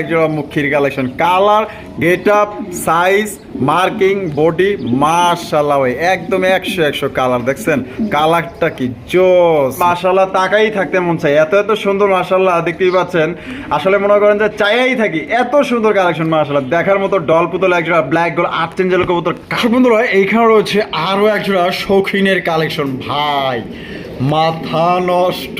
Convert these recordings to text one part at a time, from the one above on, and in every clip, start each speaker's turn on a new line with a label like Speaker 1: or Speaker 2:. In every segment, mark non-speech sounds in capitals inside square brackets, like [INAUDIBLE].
Speaker 1: একজোড়া মুখির collection. Colour get up size, marking, body, মাশাআল্লাহ ভাই, একদম একশো একশো কালার, দেখছেন? কালারটা কি জোস। মাশাআল্লাহ, তাকাই থাকতে মন চাই এত এত সুন্দর মাশাআল্লাহ দেখতেই পাচ্ছেন। আসলে মনে করেন যে চাইয়াই থাকি। এত সুন্দর কালেকশন মাশাআল্লাহ। দেখার মতো ডল পুতল একজোড়া ব্ল্যাক গোল আট চেঞ্জেল কবুতর। বন্ধুরা, এইখানে রয়েছে আরও একজোড়া শৌখিনের কালেকশন। ভাই, মাথা নষ্ট।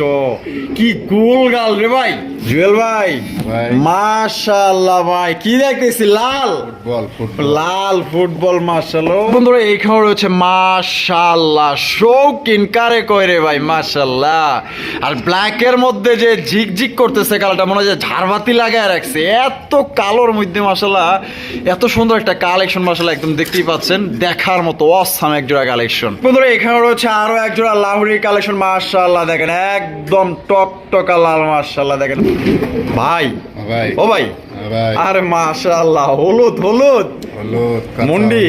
Speaker 1: কি গোল গাল রে ভাই। জুয়েল ভাই
Speaker 2: ভাই।
Speaker 1: মাশাআল্লাহ ভাই কি দেখতেছি লাল?
Speaker 2: Football football.
Speaker 1: লাল ফুটবল মাশাআল্লাহ। বন্ধুরা এই এইখানে রয়েছে মাশাআল্লাহ শৌকিন কারে কয় রে ভাই মাশাআল্লাহ। আর ব্ল্যাকের মধ্যে যে ঝিকঝিক করতেছে কালোটা মনে হয় যে ঝাড়বাতি লাগায় রাখছে। এত কালোর মধ্যে মাশাআল্লাহ এত সুন্দর একটা কালেকশন মাশাআল্লাহ একদম দেখতেই পাচ্ছেন। দেখার মতো অসাম এক জোড়া কালেকশন বন্ধুরা এখানে রয়েছে আরও এক জোড়া লাহুরি কালেকশন মাশাআল্লাহ দেখেন একদম টক টকা লাল মাশাআল্লাহ দেখেন। ভাই।
Speaker 2: ভাই।
Speaker 1: ও ভাই। আরে মাশাআল্লাহ হলুদ হলুদ।
Speaker 2: হলুদ
Speaker 1: মুন্ডি।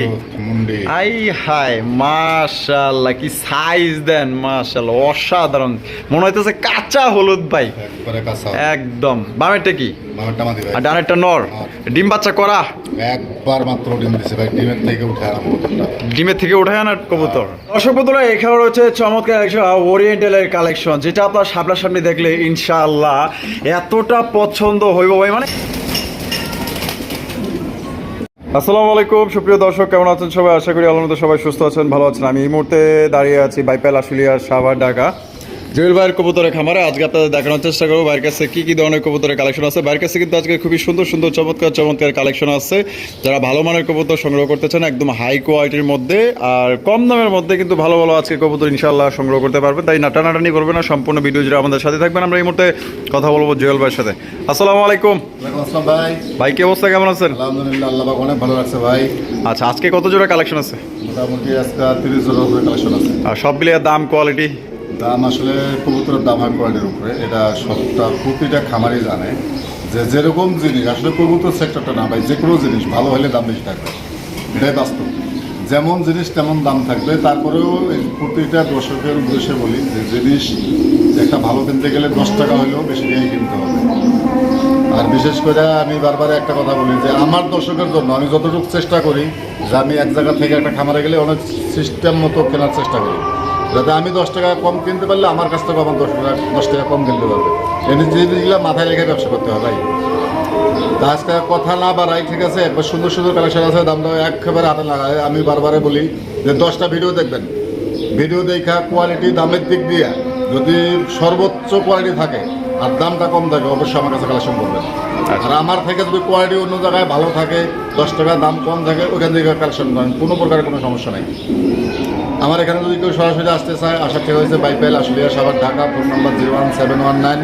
Speaker 2: মুন্ডি।
Speaker 1: আই হাই মাশাআল্লাহ কি সাইজ দেন মাশাআল্লাহ অসাধারণ। মনে হইতেছে কাঁচা হলুদ ভাই।
Speaker 2: একবারে কাঁচা
Speaker 1: একদম। বামেরটা কি?
Speaker 2: মামারটা মাদি ভাই।
Speaker 1: আর ডানেরটা নর। ডিম বাচ্চা করা?
Speaker 2: একবার মাত্র ডিম দিছে ভাই। ডিমের থেকে উঠে কবুতরটা।
Speaker 1: ডিমের থেকে উঠে আনার কবুতর। দর্শক বন্ধুরা এখানে রয়েছে চমৎকার একশো ওরিয়েন্টালের কালেকশন যেটা আপনার সামনাসামনি দেখলে ইনশাআল্লাহ এতটা পছন্দ হইব ভাই। মানে আসসালামু আলাইকুম, সুপ্রিয় দর্শক, কেমন আছেন সবাই? আশা করি আল্লাহর সবাই সুস্থ আছেন, ভালো আছেন। আমি এই মুহূর্তে দাঁড়িয়ে আছি বাইপাল আশুলিয়া সাভার ঢাকা। জুয়েল ভাইয়ের কবুতরের খামারে আজকে আপনাদের দেখানোর চেষ্টা করব। ভাইয়ের কাছে কী কী ধরনের কবুতরের কালেকশন আছে? ভাইয়ের কাছে কিন্তু আজকে খুবই সুন্দর সুন্দর চমৎকার চমৎকার কালেকশন আছে। যারা ভালো মানের কবুতর সংগ্রহ করতে চান একদম হাই কোয়ালিটির মধ্যে আর কম দামের মধ্যে কিন্তু ভালো ভালো আজকে কবুতর ইনশাল্লাহ সংগ্রহ করতে পারবেন। তাই নাটানাটানি করবে না সম্পূর্ণ ভিডিও জুড়ে আমাদের সাথে থাকবেন। আমরা এই মুহূর্তে কথা বলব জুয়েল ভাইয়ের সাথে। আসসালামু আলাইকুম।
Speaker 2: ভাই।
Speaker 1: ভাই কি অবস্থা? কেমন আছেন?
Speaker 2: আলহামদুলিল্লাহ আল্লাহ অনেক ভালো লাগছে ভাই।
Speaker 1: আচ্ছা আজকে কত জোড়া কালেকশন আছে?
Speaker 2: মোটামুটি আজকে তিরিশ উপরে কালেকশন আছে।
Speaker 1: আর সব মিলিয়ে দাম কোয়ালিটি
Speaker 2: দাম আসলে কবুতরের দাম হয় কোয়ালিটির উপরে। এটা সবটা প্রতিটা খামারই জানে। যে যেরকম জিনিস, আসলে কবুতর সেক্টরটা না ভাই যে কোনো জিনিস, ভালো হলে দাম বেশি থাকবে এটাই বাস্তব। যেমন জিনিস তেমন দাম থাকবে। তারপরেও প্রতিটা দর্শকের উদ্দেশ্যে বলি যে জিনিস একটা ভালো কিনতে গেলে দশ টাকা হলেও বেশি দিয়ে কিনতে হবে। আর বিশেষ করে আমি বারবার একটা কথা বলি যে আমার দর্শকের জন্য আমি যতটুকু চেষ্টা করি যে আমি এক জায়গা থেকে একটা খামারে গেলে অনেক সিস্টেম মতো কেনার চেষ্টা করি। যাতে আমি দশ টাকা কম কিনতে পারলে আমার কাছ থেকে আমার দশ টাকা দশ টাকা কম কিনতে পারবে। এই জিনিসগুলো মাথায় রেখে ব্যবসা করতে হবে ভাই। তা আজকে কথা না বাড়াই ঠিক আছে? একবার সুন্দর সুন্দর কালেকশন আছে দামটা একেবারে হাতে লাগায়। আমি বারবারে বলি যে দশটা ভিডিও দেখবেন। ভিডিও দেখা কোয়ালিটি দামের দিক দিয়ে যদি সর্বোচ্চ কোয়ালিটি থাকে আর দামটা কম থাকে অবশ্যই আমার কাছে কালেকশন করবেন। আর আমার থেকে যদি কোয়ালিটি অন্য জায়গায় ভালো থাকে দশ টাকা দাম কম থাকে ওখান থেকে কালেকশন করেন। কোনো প্রকারের কোনো সমস্যা নেই। আমার এখানে যদি কেউ সরাসরি আসতে চায় আসার থেকে হয়েছে Baipail Ashulia Savar Dhaka phone number zero one seven one nine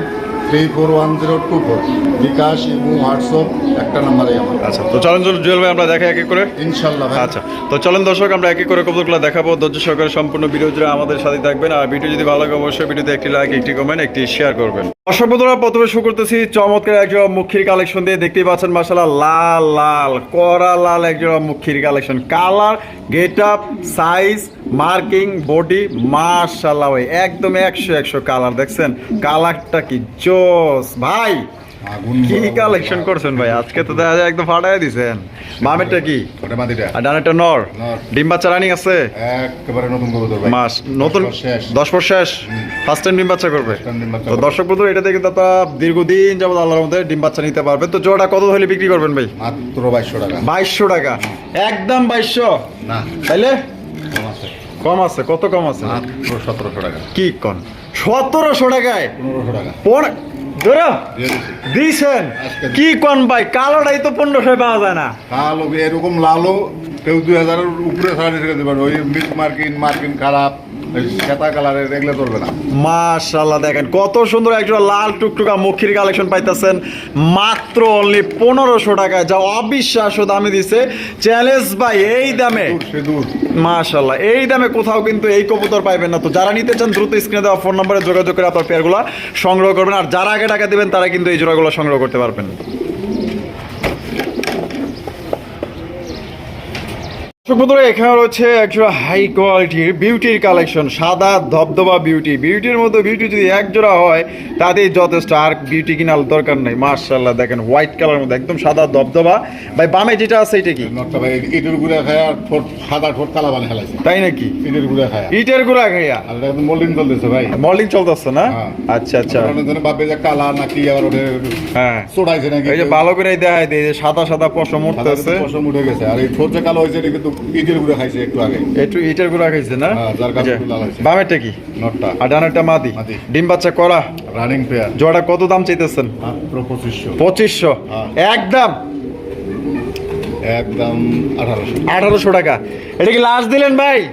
Speaker 2: three four one zero two four bKash imo WhatsApp একটা নাম্বারে আমার।
Speaker 1: আচ্ছা তো চলেন জুয়েল ভাই আমরা দেখা এক এক করে?
Speaker 2: ইনশাল্লাহ ভাই।
Speaker 1: আচ্ছা তো চলেন দর্শক আমরা এক এক করে কবুতরগুলো দেখাবো। ধৈর্য সহকারে সম্পূর্ণ ভিডিও জুড়ে আমাদের সাথে থাকবেন। আর ভিডিও যদি ভালো লাগে অবশ্যই ভিডিওতে একটি লাইক একটি কমেন্ট একটি শেয়ার করবেন। দর্শক বন্ধুরা প্রথমে শুরু করতেছি চমৎকার একজোড়া মুখির কালেকশন দিয়ে। দেখতেই পাচ্ছেন মাসাল্লাহ লাল লাল করা লাল একজোড়া মুখির collection colour get up size marking body মাশাল্লাহ ভাই একদম একশো একশো কালার দেখছেন? কালারটা কি জোস ভাই! কি কালেকশন করছেন ভাই? আজকে তো দেখা যায় একদম ফাটাই দিছেন। বামেরটা কি? ডানেরটা নর।
Speaker 2: নর।
Speaker 1: ডিম বাচ্চা রানিং আছে?
Speaker 2: একেবারে নতুন
Speaker 1: মাস নতুন
Speaker 2: দশ বছর শেষ।
Speaker 1: ফার্স্ট টাইম ডিম বাচ্চা করবে। তো দর্শক বন্ধু এটাতে কিন্তু আপনারা দীর্ঘদিন যাবত আল্লাহর মধ্যে ডিম বাচ্চা নিতে পারবেন। তো জোড়া কত হলে বিক্রি করবেন ভাই?
Speaker 2: মাত্র বাইশশো টাকা।
Speaker 1: বাইশশো টাকা। একদম বাইশশো।
Speaker 2: না।
Speaker 1: তাইলে?
Speaker 2: কম আছে
Speaker 1: কত কম আছে?
Speaker 2: সতেরোশো টাকা।
Speaker 1: কি কন সতেরোশো টাকায়?
Speaker 2: পনেরোশো টাকা।
Speaker 1: ধরো।
Speaker 2: দিয়ে
Speaker 1: দিছেন? কি কন ভাই? কালোটাই তো পনেরোশো পাওয়া যায় না।
Speaker 2: কালো এরকম লালও কেউ দুই হাজারের উপরে সাড়ে দিতে পারবে। ওই মিল্ক মার্কিন মার্কিন খারাপ। ওই কালারের এগুলো চলবে না।
Speaker 1: মাশাল্লাহ দেখেন কত সুন্দর একজন লাল টুকটুকা মুখির কালেকশন পাইতেছেন। মাত্র অনলি পনেরোশো টাকায় যা অবিশ্বাস্য দামে দিছে। চ্যালেঞ্জ ভাই এই দামে। মাশাল্লাহ এই দামে কোথাও কিন্তু এই কবুতর পাইবেন না। তো যারা নিতে চান দ্রুত স্ক্রিনে দেওয়া ফোন নম্বরে যোগাযোগ করে আপনার পেয়ারগুলো সংগ্রহ করবেন। আর যারা আগে টাকা দিবেন তারা কিন্তু এই জোড়াগুলো সংগ্রহ করতে পারবেন। বন্ধুরা, এখানে রয়েছে একজোড়া হাই কোয়ালিটির বিউটির কালেকশন সাদা ধবধবা বিউটি বিউটির মতো বিউটি যদি এক জোড়া হয় তাতেই যথেষ্ট। আর বিউটি কেনার দরকার নেই। মার্শাল্লাহ দেখেন হোয়াইট কালার মধ্যে একদম সাদা ধবধবা। ভাই বামে যেটা আছে এটা কি?
Speaker 2: ইটের গুঁড়ে খায় আর সাদা ঠোঁট কালা বানিয়ে খেলাইছে
Speaker 1: তাই নাকি?
Speaker 2: ইটের গুঁড়ে খায়।
Speaker 1: ইটের গুড়া খাইয়া
Speaker 2: মোল্ডিং চলতেছে ভাই।
Speaker 1: মর্নিং চলতেছে না?
Speaker 2: হ্যাঁ।
Speaker 1: আচ্ছা আচ্ছা।
Speaker 2: ভাববে যে কালা নাকি আবার ওটা
Speaker 1: হ্যাঁ।
Speaker 2: চড়াইছে নাকি
Speaker 1: এই যে ভালো করে দেখায় দেয় যে সাদা সাদা পশম উঠতেছে।
Speaker 2: পশম উঠে গেছে। আর এই ঠোঁট যে কালো হয়েছে এটা কিন্তু ইটের গুঁড়ে খাইছে একটু আগে।
Speaker 1: একটু ইটের গুড়া খাইছে না?
Speaker 2: হ্যাঁ, যার কারণে লাল হয়েছে।
Speaker 1: বামেরটা কি?
Speaker 2: নটটা।
Speaker 1: আর ডানারটা মাদি।
Speaker 2: মাদি।
Speaker 1: ডিম বাচ্চা করা
Speaker 2: রানিং পেয়ার
Speaker 1: জোড়া কত দাম চাইতেছেন?
Speaker 2: মাত্র হ্যাঁ।
Speaker 1: একদম।
Speaker 2: একদম আঠারোশো।
Speaker 1: আঠারোশো টাকা। এটা কি লাস্ট দিলেন ভাই?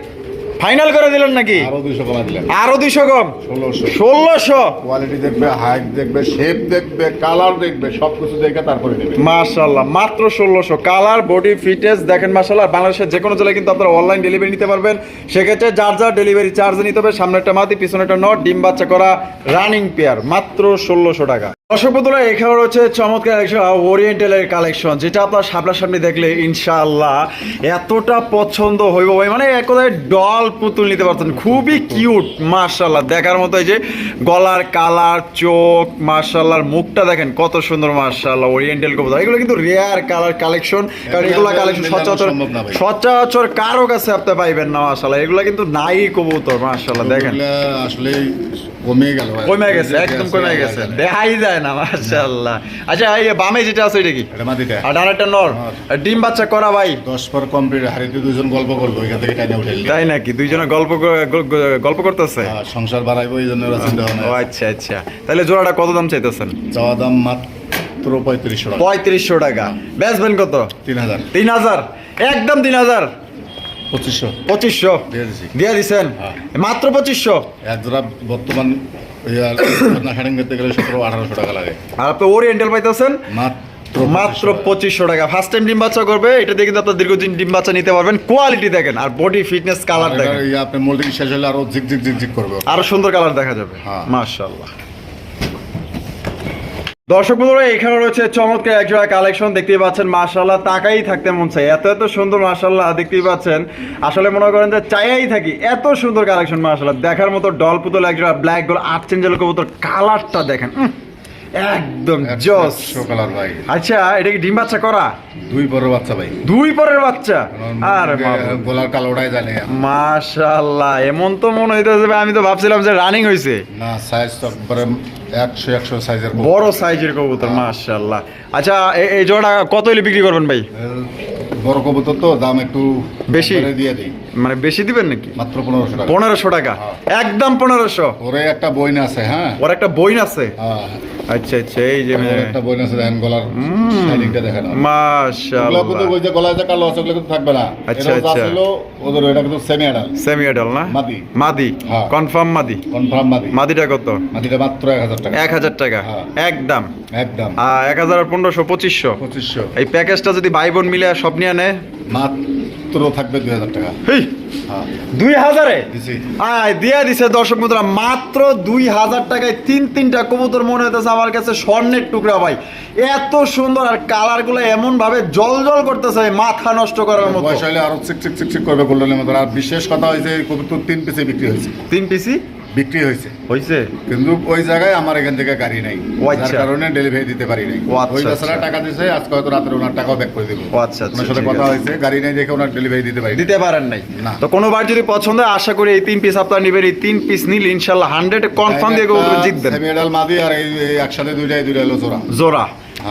Speaker 1: ফাইনাল করে দিলেন নাকি?
Speaker 2: আরও দুইশো কমা দিলেন।
Speaker 1: আরও দুইশো কম?
Speaker 2: ষোলোশো।
Speaker 1: ষোলোশো?
Speaker 2: কোয়ালিটি দেখবে হাইট দেখবে শেপ দেখবে কালার দেখবে সব কিছু দেখে তারপরে নেবে।
Speaker 1: মাশাল্লাহ মাত্র ষোলোশো। কালার বডি ফিটনেস দেখেন মাশাল্লাহ বাংলাদেশের যে কোনো জেলায় কিন্তু আপনারা অনলাইন ডেলিভারি নিতে পারবেন। সেক্ষেত্রে যার যার ডেলিভারি চার্জ নিতে হবে সামনে একটা মাতি পিছনে একটা নট ডিম বাচ্চা করা রানিং পেয়ার মাত্র ষোলোশো টাকা। দর্শক বন্ধুরা এখানে রয়েছে চমৎকার একটা ওরিয়েন্টালের কালেকশন যেটা আপনার সামনাসামনি দেখলে ইনশাআল্লাহ এতটা পছন্দ হইব ভাই। মানে এক কথায় ডল পুতুল নিতে পারতেন। খুবই কিউট মার্শাল্লাহ দেখার মতো এই যে গলার কালার চোখ মার্শাল্লাহর মুখটা দেখেন কত সুন্দর মার্শাল্লাহ ওরিয়েন্টাল কবুতর। এগুলো কিন্তু রেয়ার কালার কালেকশন কারণ এগুলো কালেকশন সচরাচর। সচরাচর কারও কাছে আপনি পাইবেন না মার্শাল্লাহ এগুলো কিন্তু নাই কবুতর মার্শাল্লাহ দেখেন।
Speaker 2: আসলে কমে গেল
Speaker 1: কমে গেছে একদম কমে গেছে। দেখাই যায় না মাশাআল্লাহ। আচ্ছা এই যে বামে যেটা আছে এটা কি?
Speaker 2: এটা
Speaker 1: আর ডানারটা নর। ডিম বাচ্চা করা ভাই?
Speaker 2: দশ পর কমপ্লিট হারিতে দুজন গল্প করব এখান থেকে টাইনে উঠে
Speaker 1: তাই নাকি? দুইজনে গল্প গল্প করতেছে?
Speaker 2: সংসার বাড়াইবো এই জন্য ওরা চিন্তা
Speaker 1: ও আচ্ছা আচ্ছা। তাহলে জোড়াটা কত দাম চাইতেছেন?
Speaker 2: চাওয়া দাম মাত্র পঁয়ত্রিশশো টাকা।
Speaker 1: পঁয়ত্রিশশো টাকা। বেচবেন কত?
Speaker 2: তিন হাজার।
Speaker 1: তিন হাজার? একদম তিন হাজার?
Speaker 2: পঁচিশশো।
Speaker 1: পঁচিশশো?
Speaker 2: দিয়ে
Speaker 1: দিছেন?
Speaker 2: হ্যাঁ।
Speaker 1: মাত্র পঁচিশশো?
Speaker 2: এক জোড়া বর্তমান নাশারিং করতে গেলে সতেরো আঠারোশো টাকা লাগে।
Speaker 1: আর আপনি ওরিয়েন্টাল পাইতেছেন?
Speaker 2: মাত্র
Speaker 1: পঁচিশশো টাকা। ফার্স্ট টাইম ডিম বাচ্চা করবে এটা দিয়ে কিন্তু আপনার দীর্ঘদিন ডিম বাচ্চা নিতে পারবেন। কোয়ালিটি দেখেন আর বডি ফিটনেস কালার দেখেন।
Speaker 2: আপনি মোল্ডিং শেষ হলে আরও জিক জিক জিক করবে।
Speaker 1: আরও সুন্দর কালার দেখা যাবে।
Speaker 2: হ্যাঁ।
Speaker 1: মাশাআল্লাহ। দর্শক বন্ধুরা, এখানে রয়েছে চমৎকার একজোড়া কালেকশন দেখতেই পাচ্ছেন মার্শাল্লাহ তাকাই থাকতে মন চাই এত এত সুন্দর মার্শাল্লাহ দেখতেই পাচ্ছেন। আসলে মনে করেন যে চাইয়াই থাকি। এত সুন্দর কালেকশন মার্শাল্লাহ দেখার মতো ডল পুতুল একজোড়া ব্ল্যাক গোল আর্চেঞ্জেল চেঞ্জেল কবুতর কালারটা দেখেন একদম জস।
Speaker 2: কালার ভাই।
Speaker 1: আচ্ছা এটা কি ডিম বাচ্চা করা?
Speaker 2: দুই বড় বাচ্চা ভাই।
Speaker 1: দুই পরের বাচ্চা? আর
Speaker 2: গোলার কালোটাই জানে।
Speaker 1: মাশাআল্লাহ এমন তো মনে হইতেছে ভাই, আমি তো ভাবছিলাম যে রানিং হয়েছে
Speaker 2: না সাইজ তো একবারে একশো একশো সাইজের
Speaker 1: বড় সাইজের কবুতর মাশাআল্লাহ। আচ্ছা এই জোড়া কত হলে বিক্রি করবেন ভাই?
Speaker 2: বড় কবুতর তো দাম একটু
Speaker 1: বেশি?
Speaker 2: দিয়ে দিই।
Speaker 1: মানে বেশি দিবেন নাকি?
Speaker 2: মাত্র পনেরোশো টাকা।
Speaker 1: পনেরোশো টাকা।
Speaker 2: হ্যাঁ।
Speaker 1: একদম পনেরোশো।
Speaker 2: ওরে একটা বইন আছে হ্যাঁ।
Speaker 1: ওর একটা বইন আছে?
Speaker 2: হ্যাঁ,
Speaker 1: আচ্ছা আচ্ছা এই যে
Speaker 2: একটা বইন আছে দেখেন গলার শাইনিংটা দেখেন।
Speaker 1: মাশাআল্লাহ।
Speaker 2: কিন্তু ওই যে গলায় যে কালো আছে ওগুলো কিন্তু থাকবে না।
Speaker 1: আচ্ছা,
Speaker 2: এটা
Speaker 1: আচ্ছা।
Speaker 2: ছিল ওদের এটা কিন্তু সেমি আডাল
Speaker 1: সেমি অ্যাডাল না?
Speaker 2: মাদি।
Speaker 1: মাদি।
Speaker 2: হ্যাঁ।
Speaker 1: কনফার্ম মাদি।
Speaker 2: কনফার্ম মাদি।
Speaker 1: মাদিটা কত?
Speaker 2: মাদিটা মাত্র এক হাজার টাকা।
Speaker 1: এক হাজার টাকা।
Speaker 2: হ্যাঁ।
Speaker 1: একদম।
Speaker 2: একদম।
Speaker 1: আর এক হাজার আর পনেরোশো পঁচিশশো।
Speaker 2: পঁচিশশো।
Speaker 1: এই প্যাকেজটা যদি ভাই বোন মিলে সব নিয়ে নেয়?
Speaker 2: মাত্র থাকবে দুই হাজার টাকা। হ্যাঁ।
Speaker 1: দুই হাজারে? আয় দিয়ে দিছে দর্শক বন্ধুরা মাত্র দুই হাজার টাকায় তিন তিনটা কবুতর মনে হইতেছে আমার কাছে স্বর্ণের টুকরা ভাই। এত সুন্দর আর কালারগুলো এমন ভাবে জল জল করতেছে মাথা নষ্ট করার মতো।
Speaker 2: বয়স হলে আরও চিক চিক চিক চিক করবে গোল্ডেনের মতো। আর বিশেষ কথা হয়েছে কবুতর তিন পিসে বিক্রি হয়েছে।
Speaker 1: তিন পিসি?
Speaker 2: বিক্রি হয়েছে।
Speaker 1: হয়েছে?
Speaker 2: কিন্তু ওই জায়গায় আমার এখান থেকে গাড়ি নাই।
Speaker 1: ও
Speaker 2: যার
Speaker 1: আচ্ছা।
Speaker 2: কারণে ডেলিভারি দিতে পারি নাই।
Speaker 1: আচ্ছা,
Speaker 2: ওই বেচারা
Speaker 1: আচ্ছা।
Speaker 2: টাকা দিছে আজকে হয়তো রাতের ওনার টাকাও ব্যাক করে দেবো।
Speaker 1: আচ্ছা আচ্ছা
Speaker 2: ওনার সাথে কথা হয়েছে গাড়ি নাই দেখে ওনার ডেলিভারি দিতে পারি
Speaker 1: দিতে পারেন নাই।
Speaker 2: না।
Speaker 1: তো কোনো বার যদি পছন্দ হয় আশা করি এই তিন পিস আপনার নিবেন এই তিন পিস নিলে ইনশাল্লাহ হান্ড্রেড কনফার্ম দিয়ে জিতবেন।
Speaker 2: সেমি এডাল মাদি আর এই এই একসাথে দুইটাই দুইটা হলো জোড়া।
Speaker 1: জোড়া।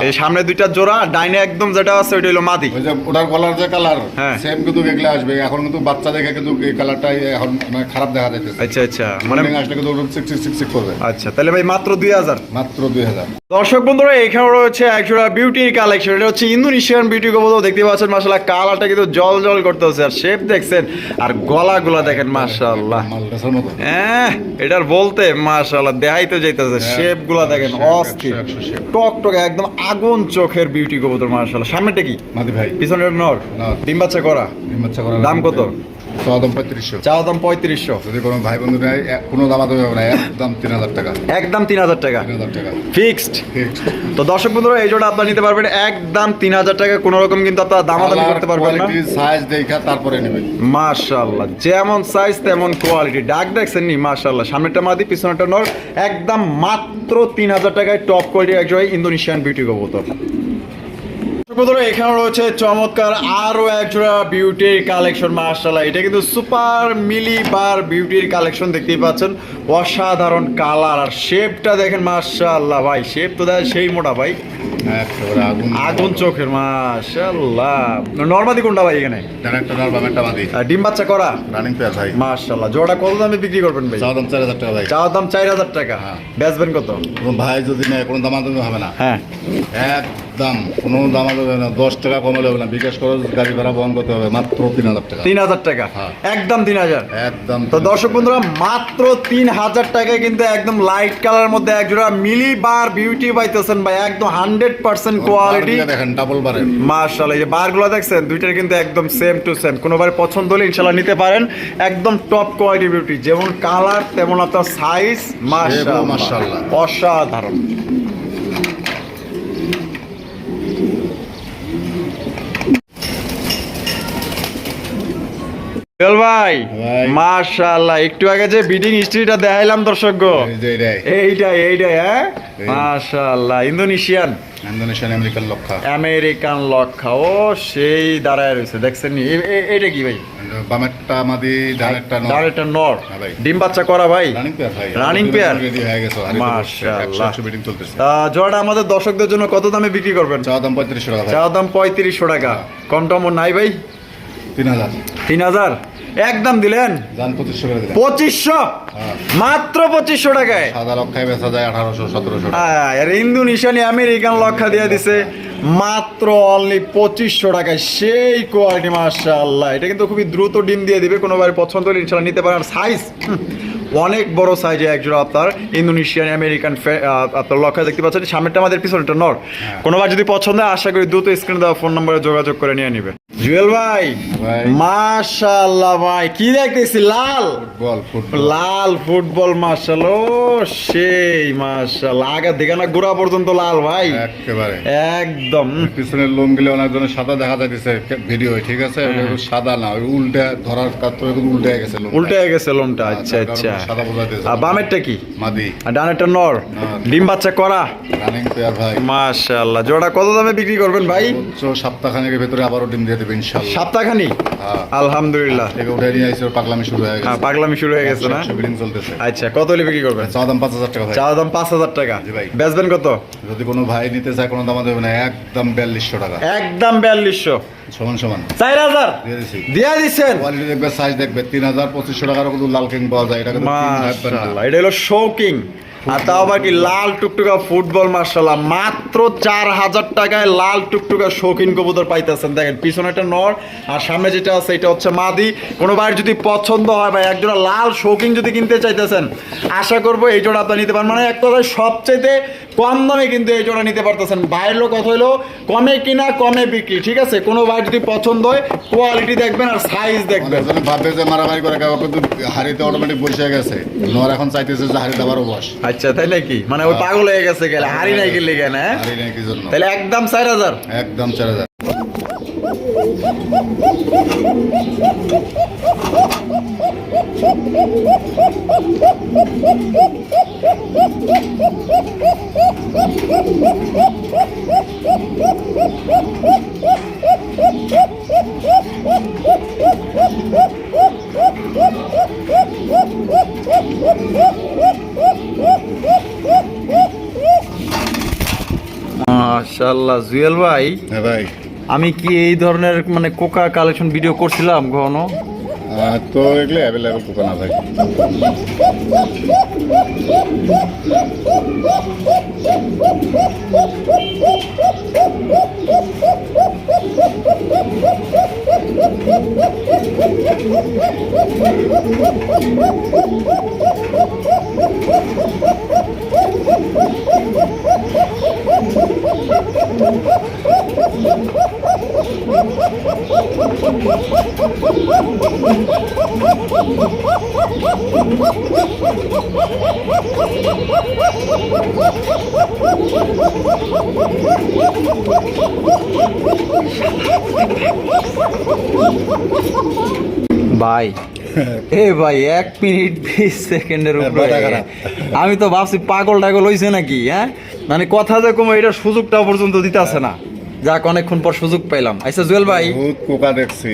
Speaker 1: এই সামনে দুইটা জোড়া ডাইনে একদম যেটা আছে ওইটা হলো মাদি।
Speaker 2: ওই যে ওটার গলার যে কালার
Speaker 1: হ্যাঁ।
Speaker 2: সেম কিন্তু এগুলো আসবে। এখন কিন্তু বাচ্চা দেখে কিন্তু এই কালারটাই এখন মানে খারাপ দেখা যাইতেছে।
Speaker 1: আচ্ছা আচ্ছা। মানে
Speaker 2: আসলে কিন্তু ওরকম চিকচিক চিকচিক করবে।
Speaker 1: আচ্ছা তাহলে ভাই মাত্র দুই হাজার।
Speaker 2: মাত্র দুই হাজার।
Speaker 1: দর্শক বন্ধুরা এখানে রয়েছে একজোড়া বিউটির কালেকশন এটা হচ্ছে ইন্দোনেশিয়ান বিউটি কবুতর দেখতে পাচ্ছেন মাসাল্লাহ কালারটা কিন্তু জল জল করতেছে। আর শেপ দেখছেন আর গলাগুলা দেখেন
Speaker 2: মতো।
Speaker 1: হ্যাঁ এটার বলতে মাশাআল্লাহ দেখাই তো যাইতেছে শেপগুলা দেখেন অস্থির। টক টক একদম আগুন চোখের বিউটি গোবর মার্শাল সামনেটা কি?
Speaker 2: মাদি ভাই।
Speaker 1: পিছনের নর?
Speaker 2: নর।
Speaker 1: ডিম বাচ্চা করা?
Speaker 2: ডিম বাচ্চা করা
Speaker 1: দাম কত?
Speaker 2: চাওয়া দাম পঁয়ত্রিশশো।
Speaker 1: চাওয়া দাম পঁয়ত্রিশশো।
Speaker 2: যদি কোনো ভাই বন্ধু নেয় কোনো দাম দেবে না একদম তিন হাজার টাকা।
Speaker 1: একদম তিন হাজার টাকা।
Speaker 2: তিন হাজার টাকা।
Speaker 1: ফিক্সড। তো দর্শক বন্ধুরা এই জোড়া আপনারা নিতে পারবেন। একদম তিন হাজার টাকা কোনো রকম কিন্তু আপনারা দামাদামি করতে পারবেন না।
Speaker 2: সাইজ দেখা তারপরে নেবেন।
Speaker 1: মাশাআল্লাহ যেমন সাইজ তেমন কোয়ালিটি ডাক দেখছেন নি মাশাআল্লাহ সামনেটা মাদি পিছনেটা নর। একদম মাত্র তিন হাজার টাকায় টপ কোয়ালিটি একজন ইন্দোনেশিয়ান বিউটি কবুতর বন্ধুরা এখানে রয়েছে চমৎকার আরও এক জোড়া বিউটির কালেকশন মাশাআল্লাহ। এটা কিন্তু সুপার মিলি বার বিউটির কালেকশন দেখতেই পাচ্ছেন। অসাধারণ কালার আর শেপটা দেখেন মাশাআল্লাহ ভাই। শেপ তো দেয় সেই মোটা ভাই।
Speaker 2: আগুন
Speaker 1: চোখের মাশাআল্লাহ। নর্মাদি কোনটা ভাই এখানে? ডিম বাচ্চা করা?
Speaker 2: রানিং পেয়ার ভাই।
Speaker 1: মাশাআল্লাহ। জোড়া কত দামে বিক্রি করবেন ভাই?
Speaker 2: চাওয়া দাম চার হাজার টাকা ভাই।
Speaker 1: চাওয়ার দাম চার হাজার টাকা।
Speaker 2: হ্যাঁ।
Speaker 1: বেচবেন কত?
Speaker 2: ভাই যদি নেয় কোনো দামাদামি হবে না।
Speaker 1: হ্যাঁ।
Speaker 2: একদম কোনো দাম হবে না দশ টাকা কমালে হবে না বিকাশ খরচ গাড়ি ভাড়া বহন করতে হবে মাত্র তিন হাজার টাকা।
Speaker 1: তিন হাজার টাকা?
Speaker 2: হ্যাঁ।
Speaker 1: একদম তিন হাজার?
Speaker 2: একদম
Speaker 1: তো দর্শক বন্ধুরা মাত্র তিন হাজার টাকায় কিন্তু একদম লাইট কালার মধ্যে একজোড়া মিলি বার বিউটি পাইতেছেন ভাই একদম হান্ড্রেড পার্সেন্ট কোয়ালিটি
Speaker 2: দেখেন ডাবল বারে
Speaker 1: মার্শাল এই যে বারগুলো দেখছেন দুইটার কিন্তু একদম সেম টু সেম কোনোবার পছন্দ হলে ইনশাল্লাহ নিতে পারেন একদম টপ কোয়ালিটি বিউটি যেমন কালার তেমন আপনার সাইজ মার্শাল
Speaker 2: মাশাআল্লাহ।
Speaker 1: অসাধারণ। বেল ভাই। মাশাআল্লাহ। একটু আগে যে বিডিং হিস্ট্রিটা দেখাইলাম দর্শক
Speaker 2: এই
Speaker 1: এইটাই এইটাই হ্যাঁ। মাশাআল্লাহ। ইন্দোনেশিয়ান?
Speaker 2: ইন্দোনেশিয়ান আমেরিকান লক্ষা।
Speaker 1: আমেরিকান লক্ষা। ও সেই দাঁড়ায় রয়েছে দেখছেন নি? এ- এ- এটা কি ভাই?
Speaker 2: বামেরটা মাদি ডানেরটা
Speaker 1: এটা নর।
Speaker 2: হ্যাঁ
Speaker 1: ডিম বাচ্চা করা ভাই?
Speaker 2: রানিং পেয়ার ভাই।
Speaker 1: Running pair?
Speaker 2: রেডি হয়ে গেছে
Speaker 1: মাশাআল্লাহ।
Speaker 2: চলতেছে।
Speaker 1: জোড়াটা আমাদের দর্শকদের জন্য কত দামে বিক্রি করবেন?
Speaker 2: চাওয়া দাম পঁয়ত্রিশশো টাকা ভাই।
Speaker 1: চাওয়ার দাম পঁয়ত্রিশশো টাকা। কম টম নাই ভাই?
Speaker 2: তিন হাজার।
Speaker 1: তিন হাজার? একদম দিলেন?
Speaker 2: পঁচিশশো করে দিলাম
Speaker 1: পঁচিশশো?
Speaker 2: হ্যাঁ।
Speaker 1: মাত্র পঁচিশশো টাকায়?
Speaker 2: সাদা লক্ষায় বেচা যায় আঠারোশো সতেরোশো
Speaker 1: আর ইন্দোনেশিয়ানি আমেরিকান লক্ষা দিয়ে দিছে। মাত্র অনলি পঁচিশশো টাকায়। সেই কোয়ালিটি এটা কিন্তু খুবই দ্রুত ডিম দিয়ে দিবে। কোনো ভাই পছন্দ হলে ইনশাল্লাহ নিতে পারেন। সাইজ অনেক বড় সাইজে একজোড়া আপনার ইন্দোনেশিয়ান আমেরিকান আপনার লক্ষ্য দেখতে পাচ্ছেন। সামনেটা আমাদের পিছনেটা নর। কোনোবার যদি পছন্দ হয় আশা করি দ্রুত স্ক্রিনে দেওয়া ফোন নম্বরে যোগাযোগ করে নিয়ে নিবে। জুয়েল ভাই
Speaker 2: ভাই।
Speaker 1: মাশাআল্লাহ ভাই কি দেখতেছি লাল? লাল ফুটবল ও সেই আগে দেখে না গোড়া পর্যন্ত লাল ভাই।
Speaker 2: একেবারে।
Speaker 1: একদম।
Speaker 2: পিছনের লোমগুলো অনেক জনের সাদা দেখা যাচ্ছে ভিডিও ঠিক আছে? সাদা না উল্টা ধরার কাত্র উল্টে গেছে।
Speaker 1: উল্টে গেছে লোমটা
Speaker 2: হ্যাঁ,
Speaker 1: আচ্ছা আচ্ছা
Speaker 2: কারণে সাদা বোঝা দিয়েছে।
Speaker 1: আর বামেরটা কি?
Speaker 2: মাদি।
Speaker 1: আর ডানেরটা নর। ডিম বাচ্চা করা।
Speaker 2: রানিং পেয়ার ভাই।
Speaker 1: মাশাআল্লাহ। জোড়া কত দামে বিক্রি করবেন ভাই?
Speaker 2: সপ্তাহখানেকের ভেতরে আবারও ডিম দিয়ে দেবে
Speaker 1: সপ্তাহখানি?
Speaker 2: হ্যাঁ।
Speaker 1: আলহামদুলিল্লাহ।
Speaker 2: থেকে উঠে নিয়ে আসছে পাগলামি শুরু হয়ে
Speaker 1: হ্যাঁ
Speaker 2: গেছে
Speaker 1: পাগলামি শুরু হয়ে গেছে না?
Speaker 2: বিলিং চলতেছে।
Speaker 1: আচ্ছা কত হলে বিক্রি করবেন?
Speaker 2: দাম টাকা ভাই
Speaker 1: চা দাম পাঁচ হাজার টাকা।
Speaker 2: জি ভাই।
Speaker 1: বেচবেন কত?
Speaker 2: যদি কোনো ভাই নিতে চায় কোনো দামা দেবে না একদম বিয়াল্লিশশো টাকা।
Speaker 1: একদম বিয়াল্লিশশো।
Speaker 2: সমান সমান।
Speaker 1: চার হাজার?
Speaker 2: দিয়া
Speaker 1: দিচ্ছেন
Speaker 2: কোয়ালিটি দেখবে সাইজ দেখবে তিন হাজার পঁচিশশো কিন্তু লাল কিং পাওয়া যায় এটা কিন্তু
Speaker 1: এটা হলো শৌকিং আর তাও বাকি লাল টুকটুকা ফুটবল মার্শাল্লাহ মাত্র চার হাজার টাকায় লাল টুকটুকা শৌখিন কবুতর পাইতেছেন। দেখেন, পিছনে একটা নর, আর সামনে যেটা আছে, এটা হচ্ছে মাদি। কোনো ভাইয়ের যদি পছন্দ হয় ভাই, একজোড়া লাল শৌখিন যদি কিনতে চাইতেছেন, আশা করব এই জোড়া আপনার নিতে পারেন। মানে এক কথায় সবচেয়ে কম দামে কিন্তু এই জোড়া নিতে পারতেছেন। বাইরের লোক কথা হলো কমে কিনা কমে বিক্রি ঠিক আছে? কোনো বাইর যদি পছন্দ হয় কোয়ালিটি দেখবেন আর সাইজ দেখবেন।
Speaker 2: ভাবে যে মারামারি করে কাউকে কিন্তু হাড়িতে অটোমেটিক বসে গেছে। নোর এখন চাইতেছে যে হাড়িতে দাবারও বস।
Speaker 1: আচ্ছা তাই নাকি মানে ওই হ্যাঁ। পাগল হয়ে গেছে গেলে হ্যাঁ? হাড়ি নাই গেলে কেন
Speaker 2: হাড়ি নাই কি জন্য
Speaker 1: তাহলে একদম চার হাজার।
Speaker 2: একদম চার হাজার। [LAUGHS]
Speaker 1: মাশাল্লাহ জুয়েল ভাই
Speaker 2: হ্যাঁ ভাই।
Speaker 1: আমি কি এই ধরনের মানে কোকা কালেকশন ভিডিও করছিলাম
Speaker 2: ঘন তো এগুলো অ্যাভেলেবল কোকা না ভাই
Speaker 1: ভাই [LAUGHS] এ ভাই এক মিনিট বিশ সেকেন্ডের
Speaker 2: হ্যাঁ,
Speaker 1: উপরে। আমি তো ভাবছি পাগল টাগল হইছে নাকি হ্যাঁ? মানে কথা যে কম এটা সুযোগটা পর্যন্ত দিতে আছে না। যাক অনেকক্ষণ পর সুযোগ পাইলাম। আচ্ছা জুয়েল ভাই।
Speaker 2: বহুত কোকা দেখছি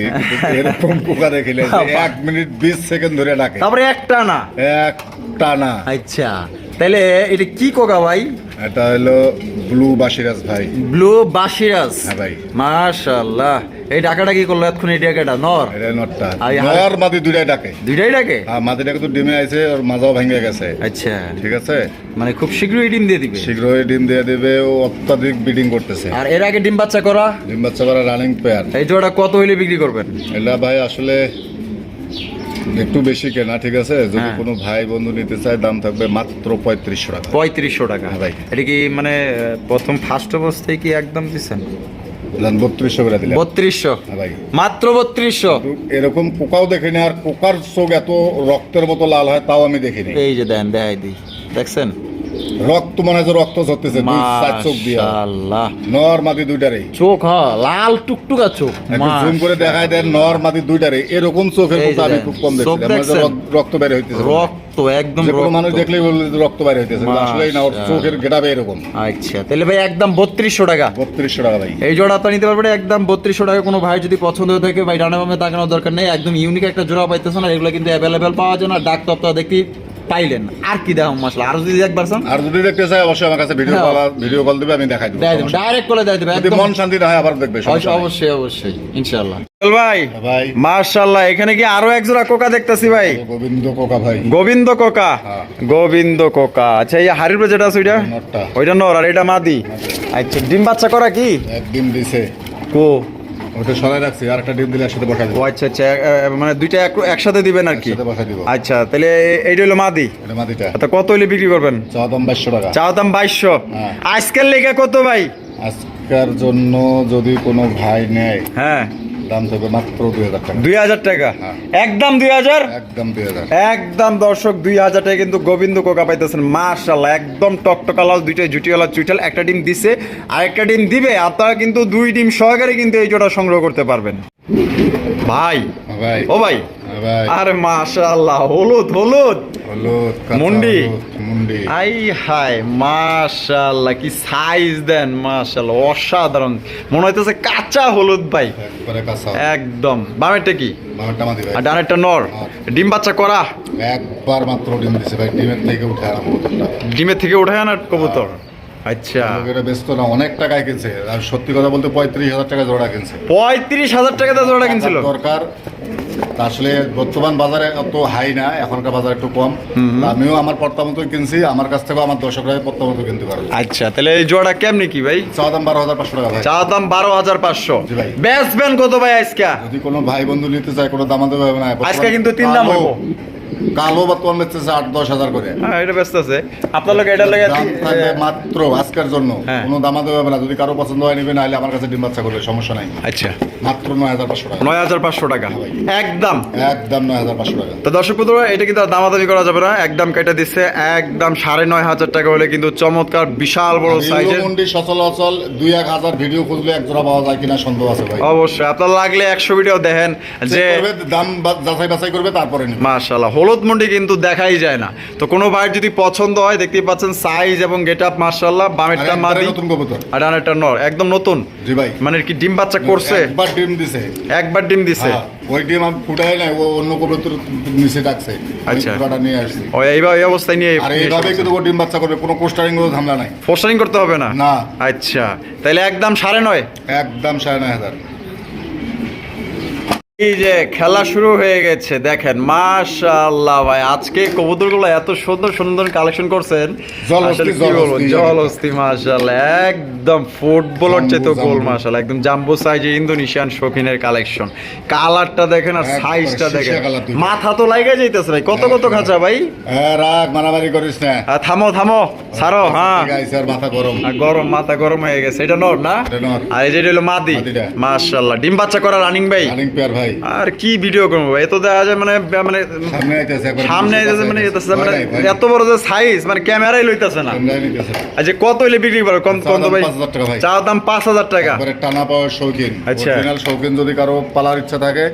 Speaker 2: এরকম কোকা দেখিলে [LAUGHS] এক মিনিট বিশ সেকেন্ড ধরে ডাকে।
Speaker 1: তারপরে একটা না
Speaker 2: একটা না
Speaker 1: আচ্ছা। তাহলে এটা কি কোকা ভাই?
Speaker 2: এটা হলো ব্লু বাসিরাজ ভাই।
Speaker 1: ব্লু বাসিরাস
Speaker 2: হ্যাঁ ভাই।
Speaker 1: মাশাআল্লাহ। এই ডাকাটা কি করল এতক্ষণ এই ডাকাটা নর?
Speaker 2: এটা
Speaker 1: আই-
Speaker 2: নর মাদি দুইটাই ডাকে।
Speaker 1: দুইটাই ডাকে?
Speaker 2: আর মাদিটাকে তো ডিমে আইছে ওর মাজাও ভেঙে গেছে।
Speaker 1: আচ্ছা।
Speaker 2: ঠিক আছে?
Speaker 1: মানে খুব শীঘ্রই ডিম দিয়ে দিবে?
Speaker 2: শীঘ্রই ডিম দিয়ে দেবে ও অত্যাধিক ব্রিডিং করতেছে।
Speaker 1: আর এর আগে ডিম বাচ্চা করা?
Speaker 2: ডিম বাচ্চা করা রানিং পেয়ার
Speaker 1: এই জোড়া কত হইলে বিক্রি করবেন?
Speaker 2: এটা ভাই আসলে একটু বেশি কেনা ঠিক আছে? যদি
Speaker 1: হ্যাঁ।
Speaker 2: কোনো ভাই বন্ধু নিতে চায় দাম থাকবে মাত্র পঁয়ত্রিশশো টাকা।
Speaker 1: পঁয়ত্রিশশো টাকা।
Speaker 2: হ্যাঁ ভাই।
Speaker 1: এটা কি মানে প্রথম ফার্স্ট অবস্থায় কি একদম দিচ্ছেন?
Speaker 2: বত্রিশশো করে
Speaker 1: বত্রিশশো?
Speaker 2: হ্যাঁ ভাই।
Speaker 1: মাত্র বত্রিশশো?
Speaker 2: এরকম পোকাও দেখিনি আর পোকার চোখ এত রক্তের মতো লাল হয় তাও আমি দেখিনি।
Speaker 1: এই যে দেন দেখাই দিই দেখছেন?
Speaker 2: রক্ত মনে হয় যে রক্ত ঝরতেছে দুই চার চোখ দিয়ে।
Speaker 1: মাশাআল্লাহ।
Speaker 2: নর মাদি দুইটারই
Speaker 1: চোখ হ লাল টুকটুকা চোখ।
Speaker 2: একটু জুম করে দেখায় দেন নর মাদি দুইটারই এরকম চোখের
Speaker 1: এই
Speaker 2: আমি খুব কম দেখছি। আমার রক্ত বের হইতেছে।
Speaker 1: রক্ত একদম রক্ত।
Speaker 2: মানুষ দেখলেই বলবে রক্ত বাইরে হইতেছে আসলেই না ওর। চোখের গেটাবে এরকম।
Speaker 1: আচ্ছা তাহলে ভাই একদম বত্রিশশো টাকা।
Speaker 2: বত্রিশশো টাকা ভাই।
Speaker 1: এই জোড়া আপনার নিতে পারবেন একদম বত্রিশশো টাকা। কোনো ভাই যদি পছন্দ হয়ে থাকে ভাই ডানে বামে তাকানোর দরকার নেই। একদম ইউনিক একটা জোড়া পাইতেছে না এগুলো কিন্তু অ্যাভেলেবেল পাওয়া যায় না। ডাক তো আপনারা দেখতে পাইলেন। আর কি দেখো মশলা? আর যদি একবার চান।
Speaker 2: আর যদি দেখতে চাই অবশ্যই আমার কাছে ভিডিও
Speaker 1: হ্যাঁ।
Speaker 2: কল ভিডিও কল দিবে আমি দেখাই দেবো
Speaker 1: ডাইরেক্ট করে দেয় দেবে
Speaker 2: যদি মন শান্তি না হয় আবার দেখবে
Speaker 1: অবশ্যই অবশ্যই অবশ্যই ইনশাআল্লাহ। ভাই
Speaker 2: ভাই।
Speaker 1: মার্শাল্লাহ এখানে কি আরও এক জোড়া কোকা দেখতেছি ভাই?
Speaker 2: গোবিন্দ কোকা ভাই।
Speaker 1: গোবিন্দ কোকা?
Speaker 2: হ্যাঁ।
Speaker 1: গোবিন্দ কোকা। আচ্ছা এই হাড়ির যেটা আছে ওইটা? ওইটা নর আর এটা মাদি। আচ্ছা ডিম বাচ্চা করা কি?
Speaker 2: এক ডিম দিছে।
Speaker 1: কো
Speaker 2: ওটা সরাই রাখছি আর একটা ডিম দিলে একসাথে বসা দিব।
Speaker 1: আচ্ছা আচ্ছা মানে দুইটা এক- একসাথে দিবেন আর কি?
Speaker 2: বসা দিব।
Speaker 1: আচ্ছা তাহলে এইটা হলো মাদি।
Speaker 2: এটা মাটিটা
Speaker 1: তা কত হইলে বিক্রি করবেন?
Speaker 2: চাওয়া দাম বাইশশো টাকা।
Speaker 1: চাও দাম বাইশশো।
Speaker 2: হ্যাঁ।
Speaker 1: আজকের লেখা কত ভাই?
Speaker 2: আজকের জন্য যদি কোনো ভাই নেয়
Speaker 1: হ্যাঁ।
Speaker 2: দাম থাকবে মাত্র দুই হাজার টাকা।
Speaker 1: দুই হাজার টাকা?
Speaker 2: হ্যাঁ।
Speaker 1: একদম দুই হাজার?
Speaker 2: একদম দুই হাজার।
Speaker 1: একদম দর্শক দুই হাজার টাকা কিন্তু গোবিন্দ কোকা পাইতেছেন। মার্শাল্লাহ একদম টকটকা লাল দুইটাই জুটিওয়ালা চুইটাল একটা ডিম দিছে আর একটা ডিম দিবে আপনারা কিন্তু দুই ডিম সহকারে কিন্তু এই জোড়া সংগ্রহ করতে পারবেন। ভাই ও ভাই।
Speaker 2: হ্যাঁ ভাই।
Speaker 1: আরে মাশাল্লাহ হলুদ হলুদ।
Speaker 2: হলুদ
Speaker 1: মুন্ডি।
Speaker 2: মুন্ডি।
Speaker 1: আই হাই মাশাল্লাহ কি সাইজ দেন মাশাল্লাহ অসাধারণ। মনে হইতেছে কাঁচা হলুদ ভাই।
Speaker 2: একবারে কাঁচা
Speaker 1: একদম। বামেরটা কি?
Speaker 2: বাবারটা মাদি ভাই।
Speaker 1: আর ডানেরটা নর। ডিম বাচ্চা করা?
Speaker 2: একবার মাত্র ডিম দিছে ভাই ডিমের থেকে উঠে কবুতরটা।
Speaker 1: ডিমের থেকে উঠে আনার কবুতর? আচ্ছা।
Speaker 2: এটা ব্যস্ত না অনেক টাকায় কিনছে। আর সত্যি কথা বলতে পঁয়ত্রিশ হাজার টাকা জোড়া কিনছে।
Speaker 1: পঁয়ত্রিশ হাজার টাকা জোড়া কিনছিল?
Speaker 2: দরকার আসলে বর্তমান বাজারে অত হাই না এখনকার বাজার একটু কম। আমিও আমার পর্তা মতো কিনছি আমার কাছ থেকে আমার দর্শকরা পর্তা মতো কিনতে পারবে।
Speaker 1: আচ্ছা তাহলে এই জোড়া কেমনি কি ভাই?
Speaker 2: চা দাম বারো হাজার পাঁচশো টাকা ভাই।
Speaker 1: চা দাম বারো হাজার পাঁচশো। বেচবেন কত ভাই আজকে?
Speaker 2: যদি কোনো ভাই বন্ধু নিতে চায় কোনো দাম দেবে হবে না।
Speaker 1: আজকে কিন্তু তিন দাম
Speaker 2: কালো-। কালো বর্তমান বেচতেছে আট দশ হাজার করে।
Speaker 1: হ্যাঁ এটা ব্যস্ত আছে। আপনার লোক এটা লাগে
Speaker 2: মাত্র আজকের জন্য।
Speaker 1: হ্যাঁ।
Speaker 2: কোনো দামা হবে না। যদি কারও পছন্দ হয় নিবে নাহলে আমার কাছে ডিম বাচ্চা করবে সমস্যা নাই।
Speaker 1: আচ্ছা।
Speaker 2: মাত্র নয় হাজার পাঁচশো টাকা।
Speaker 1: নয় হাজার পাঁচশো টাকা। একদম।
Speaker 2: একদম নয় হাজার পাঁচশো টাকা।
Speaker 1: তো দর্শক বন্ধুরা এটা কিন্তু দামাদামি করা যাবে না। একদম কেটে দিচ্ছে একদম সাড়ে নয় হাজার টাকা হলে কিন্তু চমৎকার বিশাল বড় সাইজের
Speaker 2: মন্ডি সচলাচল দুই এক হাজার ভিডিও খুঁজলে এক জোড়া পাওয়া যায় কিনা সন্দেহ আছে ভাই।
Speaker 1: অবশ্যই। আপনার লাগলে একশো ভিডিও দেখেন যে
Speaker 2: দাম বা- যাচাই বাছাই করবে তারপরে নিবে।
Speaker 1: মাশাল্লাহ হলুদ মুন্ডি কিন্তু দেখাই যায় না। তো কোনো ভাইয়ের যদি পছন্দ হয় দেখতেই পাচ্ছেন সাইজ এবং গেট আপ মার্শাল্লাহ বামেরটা মাদি আর ডানেরটা নর একদম নতুন।
Speaker 2: জি ভাই।
Speaker 1: মানে কি ডিম বাচ্চা করছে?
Speaker 2: একবার ডিম দিছে।
Speaker 1: একবার ডিম দিছে।
Speaker 2: হ্যাঁ, ওই ডিম আমি ফুটাই নাই ও অন্য কবুতর নিচে ডাকছে।
Speaker 1: আচ্ছা।
Speaker 2: ফুটাটা নিয়ে আসছি।
Speaker 1: ও এইভাবে এই অবস্থায় নিয়ে
Speaker 2: আর এইভাবে কিন্তু ও ডিম বাচ্চা করবে কোনো কোস্টারিং ঝামেলা নাই।
Speaker 1: ফোস্টারিং করতে হবে না?
Speaker 2: না।
Speaker 1: আচ্ছা তাহলে একদম সাড়ে নয়?
Speaker 2: একদম সাড়ে নয় হাজার।
Speaker 1: এই যে খেলা শুরু হয়ে গেছে দেখেন মাশাআল্লাহ ভাই আজকে কবুতরগুলো এত সুন্দর সুন্দর কালেকশন করছেন।
Speaker 2: জলহস্তি,
Speaker 1: মাশাআল্লাহ একদম ফুটবলার চেয়ে তো গোল। মাশাআল্লাহ একদম জাম্বো সাইজে ইন্দোনেশিয়ান শৌখিনের কালেকশন কালারটা দেখেন আর সাইজটা দেখেন। মাথা তো লাগা যাইতেছে ভাই কত কত খাঁচা ভাই?
Speaker 2: রাগ মারামারি করিস না।
Speaker 1: থামো থামো ছাড়ো হ্যাঁ।
Speaker 2: মাথা গরম।
Speaker 1: গরম মাথা গরম হয়ে গেছে এটা নর না? আর এই যেটা হলো মাদি। মাশাআল্লাহ ডিম বাচ্চা করা রানিং ভাই।
Speaker 2: রানিং পেয়ার ভাই।
Speaker 1: আর কি ভিডিও করব ভাই? এত দেখা যায় মানে মানে
Speaker 2: সামনে আইতেছে
Speaker 1: মানে এতেছে মানে এত বড় যে সাইজ মানে ক্যামেরাই লইতেছে না। আচ্ছা কত হইলে বিক্রি করো কম কম তো ভাই চা দাম পাঁচ হাজার টাকা।
Speaker 2: টানা পাওয়ার শৌখিন।
Speaker 1: আচ্ছা।
Speaker 2: শৌখিন যদি কারও পালার ইচ্ছা থাকে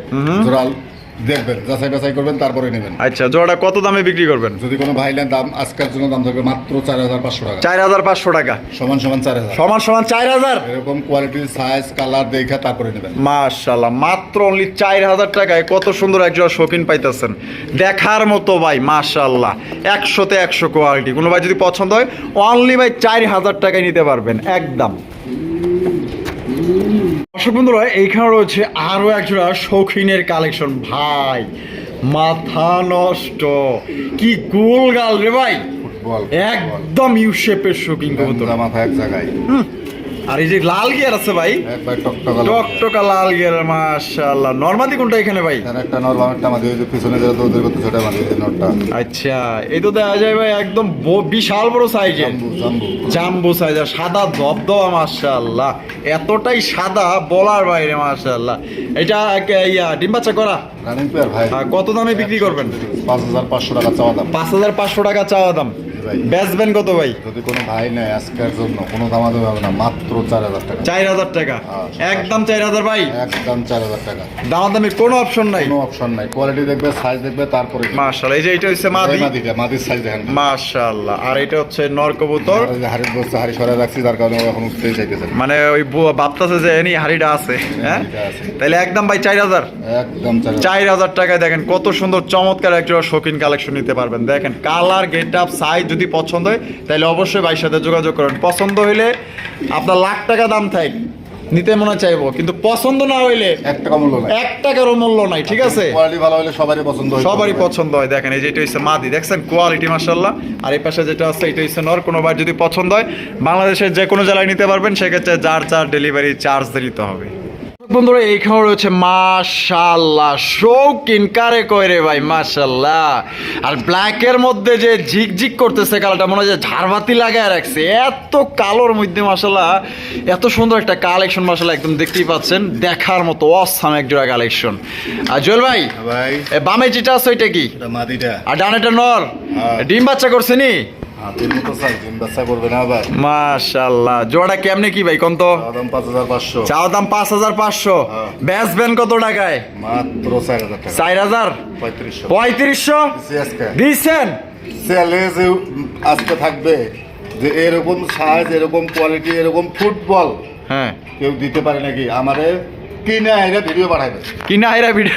Speaker 2: দেখবেন যাচাই বাছাই করবেন তারপরে নেবেন।
Speaker 1: আচ্ছা জোড়া কত দামে বিক্রি করবেন?
Speaker 2: যদি কোনো ভাই নেন দাম আজকের জন্য দাম থাকবে মাত্র চার হাজার পাঁচশো টাকা।
Speaker 1: চার হাজার পাঁচশো টাকা?
Speaker 2: সমান সমান চার হাজার।
Speaker 1: সমান সমান চার হাজার?
Speaker 2: এরকম কোয়ালিটির সাইজ কালার দেখে তারপরে নেবেন।
Speaker 1: মাশাল্লাহ মাত্র অনলি চার হাজার টাকায় কত সুন্দর একজন শৌখিন পাইতেছেন। দেখার মতো ভাই মাশাল্লাহ একশোতে একশো কোয়ালিটি কোনো ভাই যদি পছন্দ হয় অনলি ভাই চার হাজার টাকায় নিতে পারবেন একদম। দর্শক বন্ধুরা এইখানে রয়েছে আরও একজোড়া শৌখিনের কালেকশন। ভাই মাথা নষ্ট। কি গোল গাল রে ভাই। একদম ইউশেপের শৌখিন
Speaker 2: মাথা এক জায়গায়।
Speaker 1: আর এই যে লাল গিয়ার আছে ভাই
Speaker 2: টকটকা
Speaker 1: লাল গিয়ার মাশাআল্লাহ। নরমাদি কোনটা এখানে ভাই?
Speaker 2: একটা নর বামেরটা আমাদের যে পিছনে যেটা দৌড় করতে সেটা আমাদের এই নরটা
Speaker 1: আচ্ছা এই তো দেখা যায় ভাই একদম বিশাল বড় সাইজের
Speaker 2: জাম্বু
Speaker 1: সাইজ আর সাদা দবদবা মাশাআল্লাহ। এতটাই সাদা বলার বাইরে মাশাআল্লাহ। এটা ইয়া ডিম বাচ্চা করা?
Speaker 2: রানিং পেয়ার ভাই।
Speaker 1: কত দামে বিক্রি করবেন?
Speaker 2: পাঁচ হাজার পাঁচশো টাকা চাওয়া দাম।
Speaker 1: পাঁচ হাজার পাঁচশো টাকা চাওয়া দাম।
Speaker 2: ভাই।
Speaker 1: বেচবেন কত ভাই?
Speaker 2: যদি কোনো ভাই নেয় আজকের জন্য কোনো হবে না মাত্র চার হাজার টাকা।
Speaker 1: চার হাজার টাকা?
Speaker 2: হ্যাঁ,
Speaker 1: একদম চার হাজার ভাই?
Speaker 2: একদম চার হাজার টাকা।
Speaker 1: কোনো অপশন নাই?
Speaker 2: কোনো অপশন নাই। কোয়ালিটি দেখবে সাইজ দেখবে তারপরে
Speaker 1: মাশাআল্লাহ এই যে এটা হচ্ছে মাদি।
Speaker 2: মাদিটা মাদির সাইজ দেখেন
Speaker 1: মাশাআল্লাহ আর এটা হচ্ছে নর কবুতর
Speaker 2: হাড়ির বস্তা হাড়ি সরাই রাখছি কারণে এখন উঠতেই চাইতেছে
Speaker 1: মানে ওই ভাবতাছে যে এনি হাড়িটা আছে হ্যাঁ? তাহলে একদম ভাই চার হাজার।
Speaker 2: একদম চার হাজার।
Speaker 1: চার হাজার টাকায় দেখেন কত সুন্দর চমৎকার একটা শৌখিন কালেকশন নিতে পারবেন। দেখেন কালার গেট আপ সাইজ যদি পছন্দ হয় তাহলে অবশ্যই ভাইয়ের সাথে যোগাযোগ করেন। পছন্দ হইলে আপনার লাখ টাকা দাম থাক নিতে মনে চাইব কিন্তু পছন্দ না হইলে
Speaker 2: এক টাকা মূল্য নাই।
Speaker 1: এক টাকারও মূল্য নাই ঠিক আছে?
Speaker 2: কোয়ালিটি ভালো হলে সবারই পছন্দ হয়
Speaker 1: সবারই পছন্দ হয়। দেখেন এই যে এটা হচ্ছে মাদি দেখছেন? কোয়ালিটি মাসাল্লাহ আর এই পাশে যেটা আছে এটা হচ্ছে নর কোনো বার যদি পছন্দ হয় বাংলাদেশের যে কোনো জেলায় নিতে পারবেন সেক্ষেত্রে যার যার ডেলিভারি চার্জ দিতে হবে। বন্ধুরা এইখানে রয়েছে মাশাল্লাহ শৌকিন কারে কয় রে ভাই? মাশাল্লাহ আর ব্ল্যাকের মধ্যে যে ঝিকঝিক করতেছে কালারটা মনে হয় যে ঝাড়বাতি লাগায় রাখছে। এত কালোর মধ্যে মাশাল্লাহ এত সুন্দর একটা কালেকশন মাশাল্লাহ একদম দেখতেই পাচ্ছেন। দেখার মতো অসাম এক জোড়া কালেকশন আর জুয়েল ভাই
Speaker 2: ভাই।
Speaker 1: এ বামে যেটা আছে ওইটা কি?
Speaker 2: এটা মাদিটা।
Speaker 1: আর ডানেটা নর।
Speaker 2: হ্যাঁ।
Speaker 1: ডিম বাচ্চা করছে নি? মাশাল্লাহ। জোড়া কেমনে কি ভাই কোন তো
Speaker 2: হাজার পাঁচশো।
Speaker 1: চাও দাম পাঁচ হাজার পাঁচশো।
Speaker 2: হ্যাঁ।
Speaker 1: কত টাকায়?
Speaker 2: মাত্র চার হাজার পঁয়ত্রিশশো। যে আজকে থাকবে যে এরকম সাইজ এরকম কোয়ালিটি এরকম ফুটবল
Speaker 1: হ্যাঁ।
Speaker 2: কেউ দিতে পারে নাকি? আমারে কিনে আইরা ভিডিও পাঠাবে
Speaker 1: কিনা এরা ভিডিও।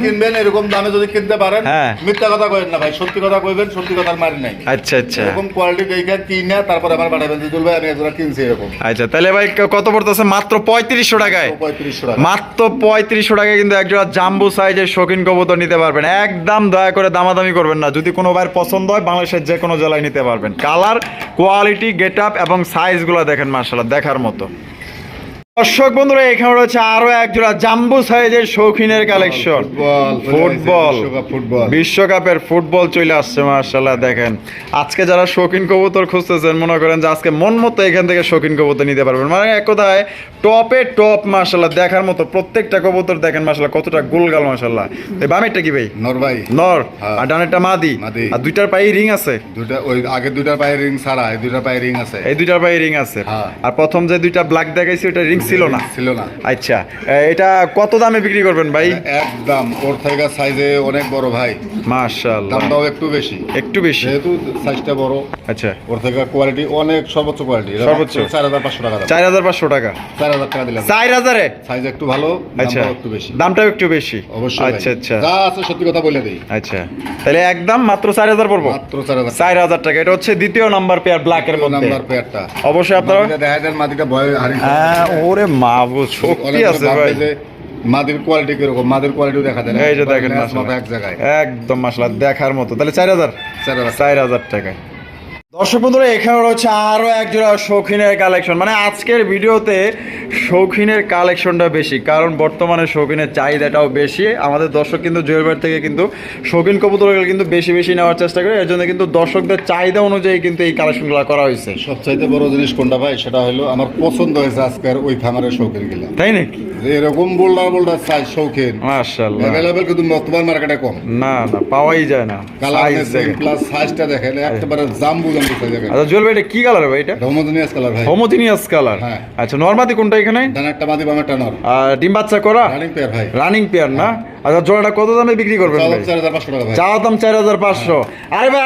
Speaker 2: কিনবেন এরকম দামে যদি কিনতে পারেন
Speaker 1: হ্যাঁ।
Speaker 2: মিথ্যা কথা কইবেন না ভাই সত্যি কথা কইবেন সত্যি কথার মারি নাই।
Speaker 1: আচ্ছা আচ্ছা।
Speaker 2: এরকম কোয়ালিটি দেখে কিনে তারপর আমার পাঠাবেন দিদুল ভাই আমি একজোড়া কিনছি এরকম।
Speaker 1: আচ্ছা তাহলে ভাই কত পড়তেছে? মাত্র পঁয়ত্রিশশো টাকায়।
Speaker 2: পঁয়ত্রিশশো টাকা
Speaker 1: মাত্র পঁয়ত্রিশশো টাকায় কিন্তু একজোড়া জাম্বু সাইজের শৌখিন কবুতর নিতে পারবেন। একদম দয়া করে দামাদামি করবেন না। যদি কোনো ভাইয়ের পছন্দ হয় বাংলাদেশের যে কোনো জেলায় নিতে পারবেন। কালার কোয়ালিটি গেট আপ এবং সাইজগুলো দেখেন মার্শাল্লাহ দেখার মতো। দর্শক বন্ধুরা এখানে রয়েছে আরও এক জোড়া জাম্বু সাইজের শৌখিনের কালেকশন।
Speaker 2: ফুটবল
Speaker 1: ফুটবল
Speaker 2: বিশ্বকাপ ফুটবল।
Speaker 1: বিশ্বকাপের ফুটবল চলে আসছে মার্শাল্লাহ দেখেন। আজকে যারা শৌখিন কবুতর খুঁজতেছেন মনে করেন যে আজকে মন মতো এখান থেকে শৌখিন কবুতর নিতে পারবেন। মানে এক কথায় টপে টপ মার্শাল্লাহ দেখার মতো প্রত্যেকটা কবুতর দেখেন মার্শাল্লাহ কতটা গোলগাল মার্শাল্লাহ এই বামেরটা কি ভাই?
Speaker 2: নর ভাই।
Speaker 1: নর।
Speaker 2: হ্যাঁ।
Speaker 1: আর ডানেরটা মাদি।
Speaker 2: মাদি।
Speaker 1: আর দুইটার পায়ে রিং আছে?
Speaker 2: দুইটা ওই আগে দুইটার পায়ে রিং ছাড়া এই দুইটার পায়ে রিং আছে।
Speaker 1: এই দুইটার পায়ে রিং আছে।
Speaker 2: হ্যাঁ।
Speaker 1: আর প্রথম যে দুইটা ব্ল্যাক দেখাইছি ওটা রিং ছিল না।
Speaker 2: ছিল না।
Speaker 1: আচ্ছা এটা কত দামে বিক্রি করবেন ভাই?
Speaker 2: একদম ওর থেকে সাইজে অনেক বড় ভাই।
Speaker 1: মাশাআল্লাহ।
Speaker 2: দামটাও একটু বেশি।
Speaker 1: একটু বেশি।
Speaker 2: যেহেতু সাইজটা বড়
Speaker 1: আচ্ছা।
Speaker 2: ওর থেকে কোয়ালিটি অনেক সর্বোচ্চ কোয়ালিটি
Speaker 1: সর্বোচ্চ।
Speaker 2: চার হাজার পাঁচশো টাকা দাম।
Speaker 1: চার হাজার পাঁচশো টাকা।
Speaker 2: চার হাজার টাকা দিলাম।
Speaker 1: চার হাজারে?
Speaker 2: সাইজ একটু ভালো
Speaker 1: আচ্ছা।
Speaker 2: একটু বেশি।
Speaker 1: দামটাও একটু বেশি।
Speaker 2: অবশ্যই
Speaker 1: আচ্ছা আচ্ছা।
Speaker 2: যা আছে সত্যি কথা বলে দিই।
Speaker 1: আচ্ছা। তাহলে একদম মাত্র চার হাজার পড়ব?
Speaker 2: মাত্র চার হাজার।
Speaker 1: চার হাজার টাকা। এটা হচ্ছে দ্বিতীয় নাম্বার পেয়ার ব্ল্যাকের মধ্যে।
Speaker 2: নাম্বার পেয়ারটা
Speaker 1: অবশ্যই আপনারা
Speaker 2: দেখা যায় মাদিটা ভয় হারিয়ে
Speaker 1: হ্যাঁ ওরে মাহবুব শক্তি আছে ভাই।
Speaker 2: মাদের কোয়ালিটি কীরকম? মাদের কোয়ালিটিও দেখা যায়
Speaker 1: এই যে দেখেন।
Speaker 2: এক জায়গায়।
Speaker 1: একদম মাসলা দেখার মতো। তাহলে চার হাজার।
Speaker 2: চার হাজার।
Speaker 1: চার হাজার টাকা দর্শক বন্ধুরা এখানে রয়েছে আরও এক জোড়া শৌখিনের কালেকশন। মানে আজকের ভিডিওতে শৌখিনের কালেকশনটা বেশি কারণ বর্তমানে শৌখিনের চাহিদাটাও বেশি। আমাদের দর্শক কিন্তু জুয়েল থেকে কিন্তু শৌখিন কবুতরগুলো কিন্তু বেশি বেশি নেওয়ার চেষ্টা করে এর জন্য কিন্তু দর্শকদের চাহিদা অনুযায়ী কিন্তু এই কালেকশনগুলো করা হয়েছে।
Speaker 2: সবচাইতে বড় জিনিস কোনটা ভাই সেটা হলো আমার পছন্দ হয়েছে আজকের ওই খামারের শৌখিন গিলা।
Speaker 1: তাই নাকি?
Speaker 2: এরকম বোল্ডার বোল্ডার সাইজ শৌখিন অ্যাভেলেবেল কিন্তু বর্তমান মার্কেটে কম।
Speaker 1: না না পাওয়াই যায় না।
Speaker 2: প্লাস সাইজটা দেখেন একেবারে জাম্বু।
Speaker 1: আচ্ছা জুয়েল ভাই এটা কি কালার ভাই এটা?
Speaker 2: হোমোজেনিয়াস কালার ভাই।
Speaker 1: হোমোজিনিয়াস কালার
Speaker 2: হ্যাঁ।
Speaker 1: আচ্ছা নর্মাদি কোনটা এখানে?
Speaker 2: নর।
Speaker 1: আর ডিম বাচ্চা করা?
Speaker 2: রানিং পেয়ার ভাই।
Speaker 1: রানিং পেয়ার না? আচ্ছা জোড়াটা কত দামে বিক্রি করবেন ভাই? চা দাম চার হাজার পাঁচশো। আরে ভাই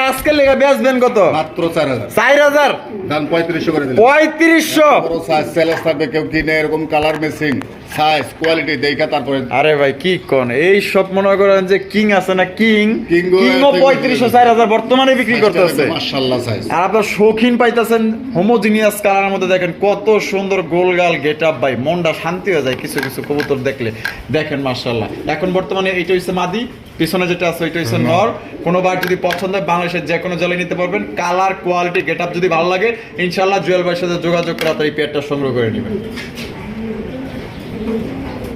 Speaker 1: বেচবেন কত?
Speaker 2: মাত্র চার হাজার।
Speaker 1: চার হাজার?
Speaker 2: দাম পঁয়ত্রিশশো করে
Speaker 1: পঁয়ত্রিশশো?
Speaker 2: সাইজ সেলেস থাকবে কেউ কিনে এরকম কালার মেসিং সাইজ কোয়ালিটি দেখা তারপরে
Speaker 1: আরে ভাই কি কোন? এই সব মনে করেন যে কিং আছে না কিং
Speaker 2: King ও
Speaker 1: পঁয়ত্রিশশো চার হাজার বর্তমানে বিক্রি করতেছে।
Speaker 2: মাশাআল্লাহ সাইজ
Speaker 1: আর আপনার শৌখিন পাইতেছেন হোমোজিনিয়াস কালারের মধ্যে দেখেন কত সুন্দর গোলগাল গেট আপ ভাই মনটা শান্তি হয়ে যায় কিছু কিছু কবুতর দেখলে। দেখেন মার্শাল্লাহ এখন বর্তমানে এইটা হচ্ছে মাদি পিছনে যেটা আছে ওইটা হচ্ছে নর। কোনো বার যদি পছন্দ হয় বাংলাদেশের যে কোনো জলে নিতে পারবেন। কালার কোয়ালিটি গেট আপ যদি ভালো লাগে ইনশাল্লাহ জুয়েল ভাইয়ের সাথে যোগাযোগ করে আপনার এই পেয়ারটা সংগ্রহ করে নেবেন।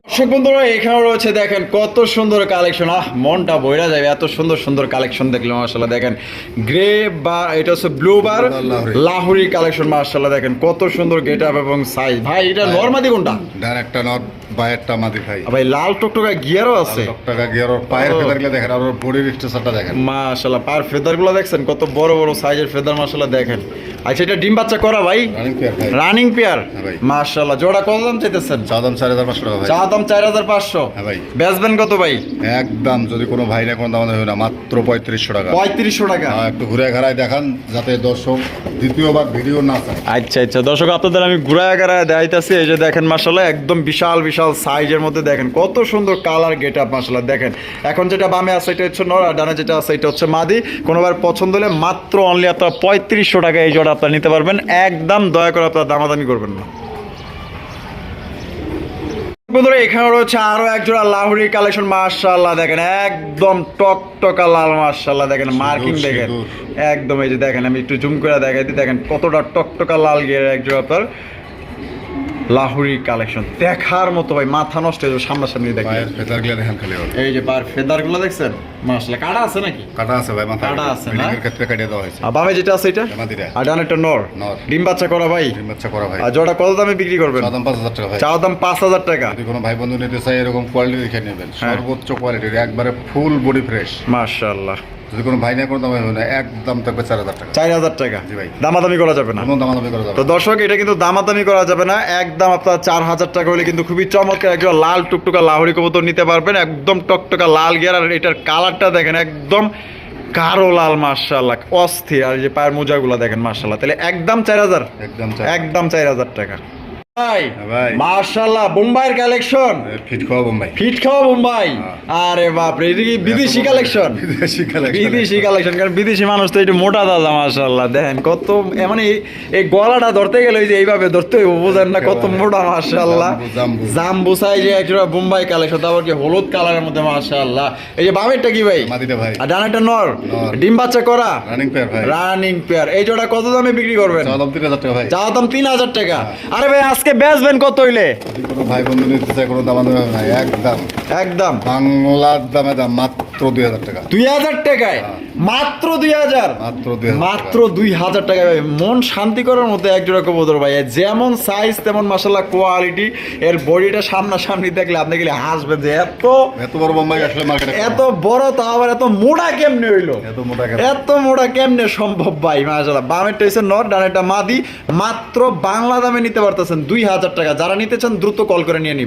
Speaker 1: দর্শক বন্ধুরা এখানে রয়েছে দেখেন কত সুন্দর কালেকশন আহ মনটা বইরা যাবে এত সুন্দর সুন্দর কালেকশন দেখলে মার্শাল্লাহ দেখেন গ্রে বা এটা হচ্ছে ব্লু বার
Speaker 2: লাহোরি।
Speaker 1: কালেকশন মার্শাল্লাহ দেখেন কত সুন্দর গেট আপ এবং সাইজ ভাই এটা নর্মাদি কোনটা?
Speaker 2: নর। বায়েরটা মাদি ভাই
Speaker 1: ভাই লাল টকটকা গিয়ারও আছে।
Speaker 2: টাকা গিয়ার ওর পায়ের
Speaker 1: ও।
Speaker 2: ফেদারগুলো দেখেন আর ওর বডির স্ট্রাকচারটা দেখেন।
Speaker 1: গুলো দেখছেন? কত বড় বড় সাইজের ফেদার দেখেন। আচ্ছা এটা ডিম বাচ্চা করা ভাই?
Speaker 2: রানিং পেয়ার ভাই।
Speaker 1: রানিং পেয়ার
Speaker 2: হ্যাঁ
Speaker 1: জোড়া কত দাম চাইতেছেন?
Speaker 2: চা দাম টাকা ভাই।
Speaker 1: চা দাম চার হাজার পাঁচশো।
Speaker 2: হ্যাঁ ভাই।
Speaker 1: বেচবেন কত ভাই?
Speaker 2: একদম যদি কোনো ভাই না কোনো দাম হবে না মাত্র পঁয়ত্রিশশো টাকা।
Speaker 1: পঁয়ত্রিশশো টাকা।
Speaker 2: একটু ঘুরে ঘেরায় দেখান যাতে দর্শক দ্বিতীয়বার ভিডিও না চায়।
Speaker 1: আচ্ছা আচ্ছা দর্শক আপনাদের আমি ঘুরায় গাড়ায় দেখাইতেছি এই যে দেখেন মাসাল্লাহ একদম বিশাল বিশাল। সাইজের মধ্যে দেখেন কত সুন্দর কালার গেট আপ মাসাল্লাহ দেখেন। এখন যেটা বামে আছে এটা হচ্ছে নর আর ডানে যেটা আছে এটা হচ্ছে মাদি। কোনোবার পছন্দ হলে মাত্র অনলি আপনার পঁয়ত্রিশশো টাকা এই জোড়া আপনার নিতে পারবেন। একদম দয়া করে আপনার দামাদামি করবেন না। বন্ধুরা এখানে রয়েছে আরও এক জোড়া লাহুরি কালেকশন মার্শাল্লাহ দেখেন একদম টকটকা লাল মার্শাল্লাহ দেখেন মার্কিং দেখেন। একদম এই যে দেখেন আমি একটু জুম করে দেখাই দিই দেখেন কতটা টকটকা লাল গিয়ে এক জোড়া আপনার। লাহুরি কালেকশন। দেখার মতো ভাই মাথা নষ্ট হয়ে যাবে সামনাসামনি দেখেন
Speaker 2: পায়ের ফেদারগুলো দেখেন খালি
Speaker 1: এই যে বার ফেদারগুলো দেখছেন? মার্শাল্লাহ কাটা আছে নাকি?
Speaker 2: কাটা আছে ভাই মাথা
Speaker 1: কাটা আছে না?
Speaker 2: ক্ষেত্রে কাটিয়ে দেওয়া হয়েছে।
Speaker 1: আর বামে যেটা আছে এটা? আর ডান একটা নর। ডিম বাচ্চা করা ভাই।
Speaker 2: ডিম বাচ্চা করা ভাই।
Speaker 1: আর জোড়া কত দামে বিক্রি করবেন?
Speaker 2: দাম পাঁচ হাজার টাকা ভাই।
Speaker 1: চাওয়া দাম পাঁচ হাজার টাকা।
Speaker 2: যদি কোনো ভাই বন্ধু নিতে চাই এরকম কোয়ালিটি দেখে নেবেন।
Speaker 1: হ্যাঁ।
Speaker 2: সর্বোচ্চ কোয়ালিটির একবারে ফুল বডি ফ্রেশ
Speaker 1: মার্শাল্লাহ
Speaker 2: যদি কোনো ভাই না কোনো দাম হবে না। একদম থাকবে চার হাজার টাকা।
Speaker 1: চার হাজার টাকা?
Speaker 2: জি ভাই।
Speaker 1: দামাদামি করা যাবে না।
Speaker 2: কোনো দামাদামি করা যাবে
Speaker 1: তো দর্শক এটা কিন্তু দামাদামি করা যাবে না। একদম আপনার চার হাজার টাকা হলে কিন্তু খুবই চমৎকার। একজন লাল টুকটুকা লাহরি কবুতর নিতে পারবেন। একদম টকটকা লাল গিয়ার। আর এটার কালারটা দেখেন একদম কারও লাল মার্শাল্লাহ অস্থির। আর এই যে পায়ের মোজাগুলো দেখেন মার্শাল্লাহ তাহলে একদম চার হাজার?
Speaker 2: একদম
Speaker 1: একদম চার হাজার টাকা। মার্শাল্লাহ বোম্বাইয়ের কালেকশন
Speaker 2: ফিট খাওয়া বোম্বাই
Speaker 1: ফিট খাওয়া বোম্বাই আরে বাপরে এটা কি বিদেশি কালেকশন
Speaker 2: বিদেশি কালেকশন
Speaker 1: বিদেশি কালেকশন কারণ বিদেশি মানুষ তো একটু মোটা দাদা মাশাল্লাহ। দেখেন কত মানে এই- গলাটা ধরতে গেলে যে এইভাবে ধরতে হইব বুঝেন না? কত মোটা মাশাল্লাহ।
Speaker 2: জাম্বু। জাম্বু।
Speaker 1: একটা বোম্বাই কালেকশন তারপর কি হলুদ কালারের মধ্যে মাশাল্লাহ। এই যে বামেরটা কি ভাই?
Speaker 2: মাদিটা ভাই।
Speaker 1: আর ডানাটা নর। ডিম বাচ্চা করা?
Speaker 2: রানিং পেয়ার ভাই।
Speaker 1: রানিং পেয়ার এই জোড়া কত দামে বিক্রি করবেন?
Speaker 2: চা দাম তিন হাজার টাকা ভাই।
Speaker 1: চাওয়া দাম তিন হাজার টাকা। আরে ভাই আজকে বেচবেন কত হইলে?
Speaker 2: কোনো ভাই বন্ধু নিতে চাই কোনো দাম হবে না একদম।
Speaker 1: একদম।
Speaker 2: বাংলার দামে দাম মাত্র দুই হাজার টাকা।
Speaker 1: দুই হাজার টাকায়? মাত্র দুই হাজার।
Speaker 2: মাত্র দুই হাজার
Speaker 1: টাকা। ভাই। মন শান্তি করার মতো এক জোড়া কবুতর ভাই। যেমন সাইজ তেমন মাসাল্লাহ কোয়ালিটি এর বডিটা সামনাসামনি দেখলে আপনি গেলে হাসবেন যে এত
Speaker 2: এত বড় বোম্বাই আসলে মার্কেটে
Speaker 1: এত বড় তো আবার এত মোটা কেমনে হইল?
Speaker 2: এত মোটা?
Speaker 1: এত মোটা কেমনে সম্ভব ভাই? মাসাল্লাহ বামেরটা হচ্ছে নর ডানেরটা মাদি। মাত্র বাংলা দামে নিতে পারতেছেন দুই হাজার টাকা। যারা নিতে চান দ্রুত কল করে নিয়ে নিবে।